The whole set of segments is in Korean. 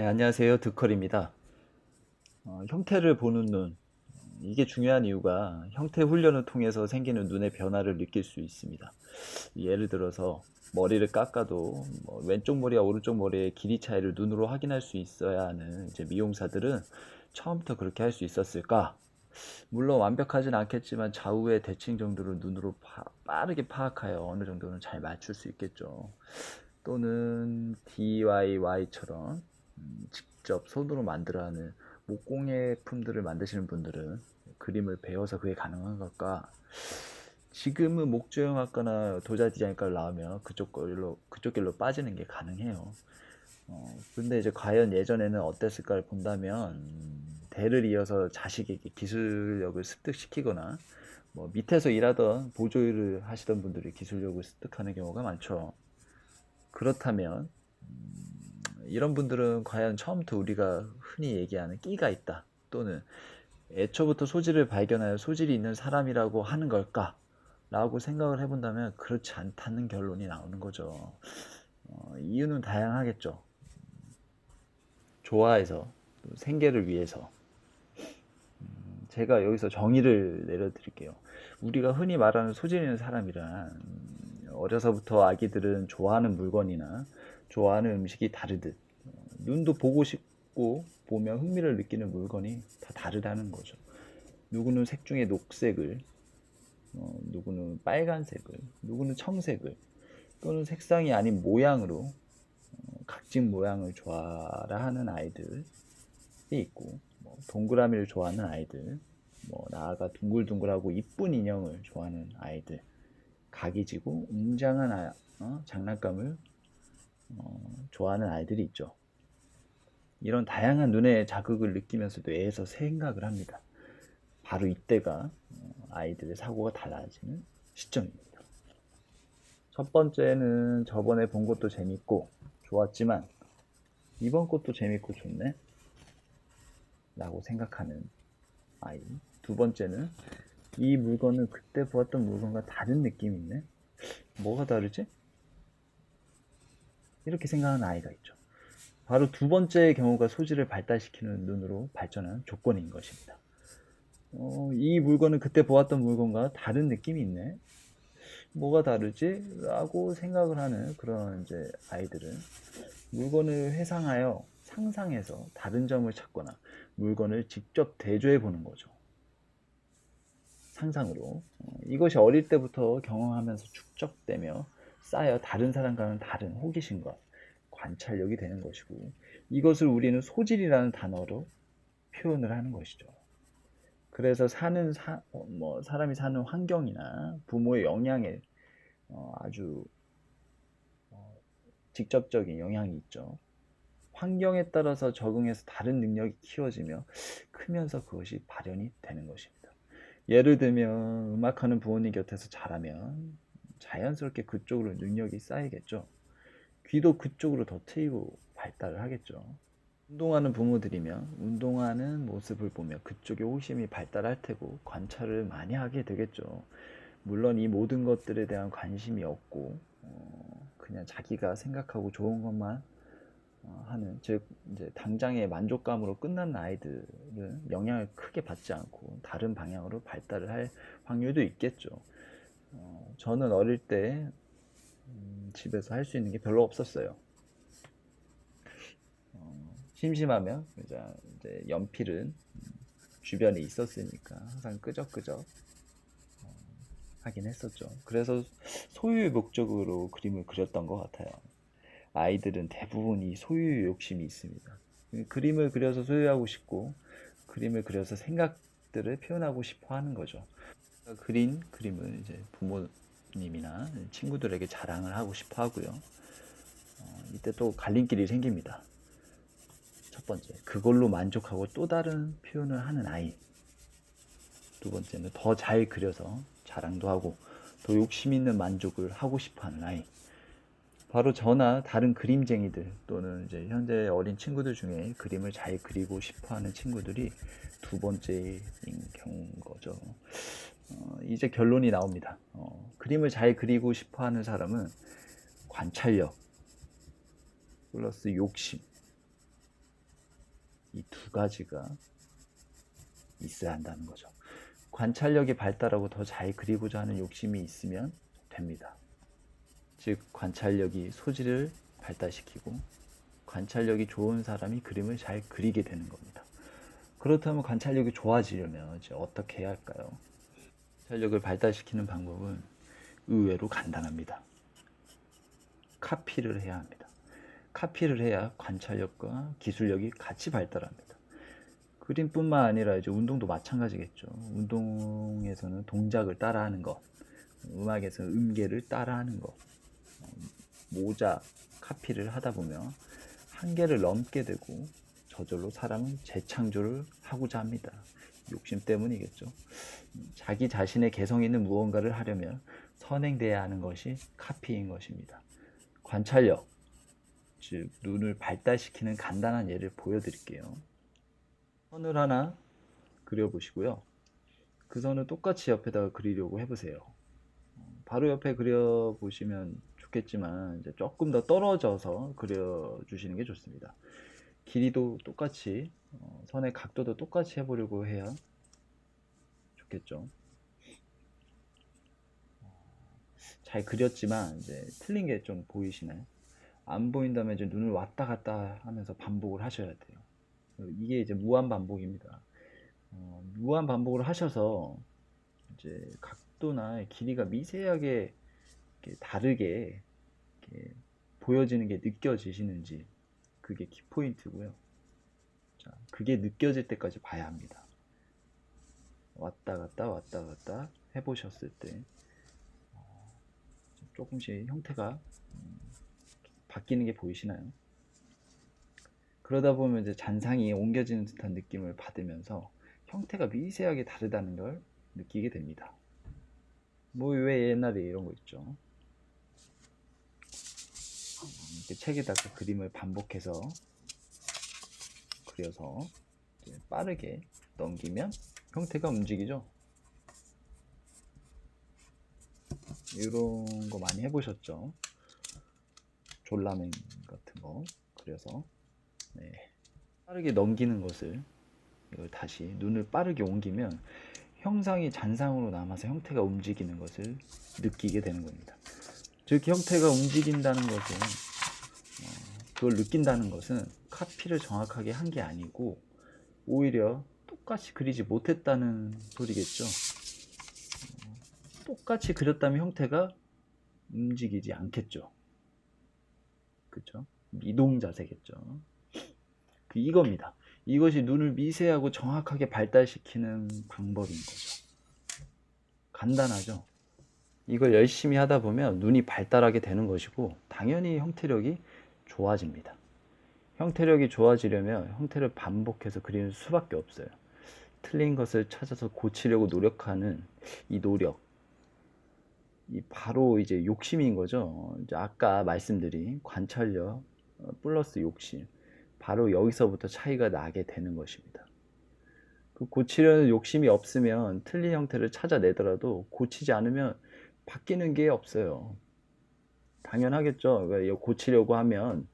네, 안녕하세요. 드컬입니다. 어, 형태를 보는 눈. 이게 중요한 이유가 형태 훈련을 통해서 생기는 눈의 변화를 느낄 수 있습니다. 예를 들어서 머리를 깎아도 뭐 왼쪽 머리와 오른쪽 머리의 길이 차이를 눈으로 확인할 수 있어야 하는 이제 미용사들은 처음부터 그렇게 할 수 있었을까? 물론 완벽하진 않겠지만 좌우의 대칭 정도를 눈으로 파- 빠르게 파악하여 어느 정도는 잘 맞출 수 있겠죠. 또는 DIY처럼 음, 직접 손으로 만들어 하는 목공예 품들을 만드시는 분들은 그림을 배워서 그게 가능한 걸까? 지금은 목조형학과나 도자 디자인과를 나오면 그쪽 길로 그쪽 길로 빠지는 게 가능해요. 어, 근데 이제 과연 예전에는 어땠을까를 본다면 음, 대를 이어서 자식에게 기술력을 습득시키거나 뭐 밑에서 일하던 보조일을 하시던 분들이 기술력을 습득하는 경우가 많죠. 그렇다면 음, 이런 분들은 과연 처음부터 우리가 흔히 얘기하는 끼가 있다 또는 애초부터 소질을 발견하여 소질이 있는 사람이라고 하는 걸까? 라고 생각을 해본다면 그렇지 않다는 결론이 나오는 거죠. 어, 이유는 다양하겠죠. 좋아해서 또 생계를 위해서 음, 제가 여기서 정의를 내려드릴게요. 우리가 흔히 말하는 소질 있는 사람이란 음, 어려서부터 아기들은 좋아하는 물건이나 좋아하는 음식이 다르듯 어, 눈도 보고 싶고 보면 흥미를 느끼는 물건이 다 다르다는 거죠. 누구는 색 중에 녹색을, 어, 누구는 빨간색을, 누구는 청색을, 또는 색상이 아닌 모양으로 어, 각진 모양을 좋아라 하는 아이들이 있고, 뭐 동그라미를 좋아하는 아이들, 뭐 나아가 둥글둥글하고 이쁜 인형을 좋아하는 아이들, 각이 지고 웅장한 아- 어, 장난감을 어, 좋아하는 아이들이 있죠. 이런 다양한 눈의 자극을 느끼면서 뇌에서 생각을 합니다. 바로 이때가 어, 아이들의 사고가 달라지는 시점입니다. 첫 번째는 저번에 본 것도 재밌고 좋았지만 이번 것도 재밌고 좋네 라고 생각하는 아이. 두 번째는 이 물건은 그때 보았던 물건과 다른 느낌이 있네. 뭐가 다르지? 이렇게 생각하는 아이가 있죠. 바로 두 번째의 경우가 소질을 발달시키는 눈으로 발전한 조건인 것입니다. 어, 이 물건은 그때 보았던 물건과 다른 느낌이 있네. 뭐가 다르지? 라고 생각을 하는 그런 이제 아이들은 물건을 회상하여 상상해서 다른 점을 찾거나 물건을 직접 대조해 보는 거죠. 상상으로. 어, 이것이 어릴 때부터 경험하면서 축적되며 쌓여 다른 사람과는 다른 호기심과 관찰력이 되는 것이고 이것을 우리는 소질이라는 단어로 표현을 하는 것이죠. 그래서 사는 사, 어, 뭐 사람이 사는 환경이나 부모의 영향에 어, 아주 어, 직접적인 영향이 있죠. 환경에 따라서 적응해서 다른 능력이 키워지며 크면서 그것이 발현이 되는 것입니다. 예를 들면 음악하는 부모님 곁에서 자라면 자연스럽게 그쪽으로 능력이 쌓이겠죠. 귀도 그쪽으로 더 트이고 발달을 하겠죠. 운동하는 부모들이면 운동하는 모습을 보며 그쪽에 호심이 발달할 테고 관찰을 많이 하게 되겠죠. 물론 이 모든 것들에 대한 관심이 없고 어, 그냥 자기가 생각하고 좋은 것만 어, 하는 즉 이제 당장의 만족감으로 끝나는 아이들은 영향을 크게 받지 않고 다른 방향으로 발달을 할 확률도 있겠죠. 어, 저는 어릴 때 음, 집에서 할 수 있는 게 별로 없었어요. 어, 심심하면 이제, 연필은 음, 주변에 있었으니까 항상 끄적끄적 어, 하긴 했었죠. 그래서 소유의 목적으로 그림을 그렸던 것 같아요. 아이들은 대부분 이 소유 욕심이 있습니다. 그림을 그려서 소유하고 싶고 그림을 그려서 생각들을 표현하고 싶어 하는 거죠. 그린 그림을 이제 부모님이나 친구들에게 자랑을 하고 싶어 하고요. 어, 이때 또 갈림길이 생깁니다. 첫 번째, 그걸로 만족하고 또 다른 표현을 하는 아이. 두 번째는 더 잘 그려서 자랑도 하고 더 욕심 있는 만족을 하고 싶어 하는 아이. 바로 저나 다른 그림쟁이들 또는 이제 현재 어린 친구들 중에 그림을 잘 그리고 싶어 하는 친구들이 두 번째인 경우인 거죠. 어, 이제 결론이 나옵니다. 어, 그림을 잘 그리고 싶어 하는 사람은 관찰력 플러스 욕심 이 두 가지가 있어야 한다는 거죠. 관찰력이 발달하고 더 잘 그리고자 하는 욕심이 있으면 됩니다. 즉, 관찰력이 소질을 발달시키고 관찰력이 좋은 사람이 그림을 잘 그리게 되는 겁니다. 그렇다면 관찰력이 좋아지려면 이제 어떻게 해야 할까요? 관찰력을 발달시키는 방법은 의외로 간단합니다. 카피를 해야 합니다. 카피를 해야 관찰력과 기술력이 같이 발달합니다. 그림뿐만 아니라 이제 운동도 마찬가지겠죠. 운동에서는 동작을 따라하는 것, 음악에서는 음계를 따라하는 것, 모자 카피를 하다 보면 한계를 넘게 되고 저절로 사람은 재창조를 하고자 합니다. 욕심 때문이겠죠. 자기 자신의 개성 있는 무언가를 하려면 선행돼야 하는 것이 카피인 것입니다. 관찰력, 즉 눈을 발달시키는 간단한 예를 보여드릴게요. 선을 하나 그려보시고요. 그 선을 똑같이 옆에다가 그리려고 해보세요. 바로 옆에 그려보시면 좋겠지만 이제 조금 더 떨어져서 그려주시는 게 좋습니다. 길이도 똑같이 어, 선의 각도도 똑같이 해보려고 해야 좋겠죠. 잘 그렸지만 이제 틀린 게 좀 보이시나요? 안 보인다면 이제 눈을 왔다 갔다 하면서 반복을 하셔야 돼요. 이게 이제 무한 반복입니다. 어, 무한 반복을 하셔서 이제 각도나 길이가 미세하게 다르게 보여지는 게 느껴지시는지 그게 키포인트고요. 자, 그게 느껴질 때까지 봐야 합니다. 왔다 갔다 왔다 갔다 해보셨을 때 어, 조금씩 형태가 음, 바뀌는 게 보이시나요? 그러다 보면 이제 잔상이 옮겨지는 듯한 느낌을 받으면서 형태가 미세하게 다르다는 걸 느끼게 됩니다. 뭐 왜 옛날에 이런 거 있죠? 이렇게 책에다가 그림을 반복해서 그려서 빠르게 넘기면 형태가 움직이죠. 이런 거 많이 해보셨죠? 졸라맨 같은 거 그려서 네. 빠르게 넘기는 것을 이걸 다시 눈을 빠르게 옮기면 형상이 잔상으로 남아서 형태가 움직이는 것을 느끼게 되는 겁니다. 즉 형태가 움직인다는 것은 어, 그걸 느낀다는 것은 카피를 정확하게 한 게 아니고 오히려 똑같이 그리지 못했다는 소리겠죠. 어, 똑같이 그렸다면 형태가 움직이지 않겠죠. 그죠? 미동 자세겠죠. 그 이겁니다. 이것이 눈을 미세하고 정확하게 발달시키는 방법인 거죠. 간단하죠? 이걸 열심히 하다 보면 눈이 발달하게 되는 것이고, 당연히 형태력이 좋아집니다. 형태력이 좋아지려면 형태를 반복해서 그리는 수밖에 없어요. 틀린 것을 찾아서 고치려고 노력하는 이 노력. 이 바로 이제 욕심인 거죠. 이제 아까 말씀드린 관찰력 어, 플러스 욕심. 바로 여기서부터 차이가 나게 되는 것입니다. 그 고치려는 욕심이 없으면 틀린 형태를 찾아내더라도 고치지 않으면 바뀌는 게 없어요. 당연하겠죠. 그러니까 고치려고 하면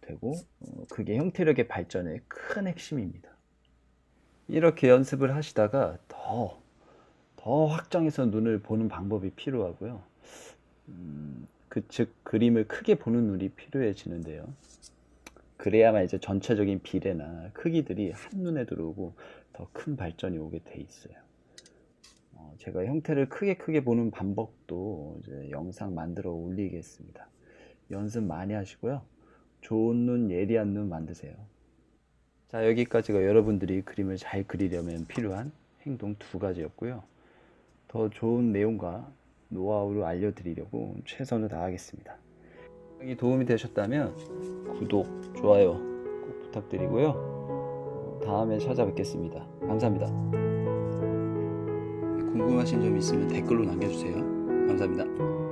되고 어, 그게 형태력의 발전의 큰 핵심입니다. 이렇게 연습을 하시다가 더, 더 확장해서 눈을 보는 방법이 필요하고요. 음, 그, 즉, 그림을 크게 보는 눈이 필요해지는데요. 그래야만 이제 전체적인 비례나 크기들이 한눈에 들어오고 더 큰 발전이 오게 돼 있어요. 어, 제가 형태를 크게 크게 보는 방법도 이제 영상 만들어 올리겠습니다. 연습 많이 하시고요. 좋은 눈, 예리한 눈 만드세요. 자, 여기까지가 여러분들이 그림을 잘 그리려면 필요한 행동 두 가지였고요. 더 좋은 내용과 노하우를 알려드리려고 최선을 다하겠습니다. 이 도움이 되셨다면 구독, 좋아요 꼭 부탁드리고요. 다음에 찾아뵙겠습니다. 감사합니다. 궁금하신 점 있으면 댓글로 남겨주세요. 감사합니다.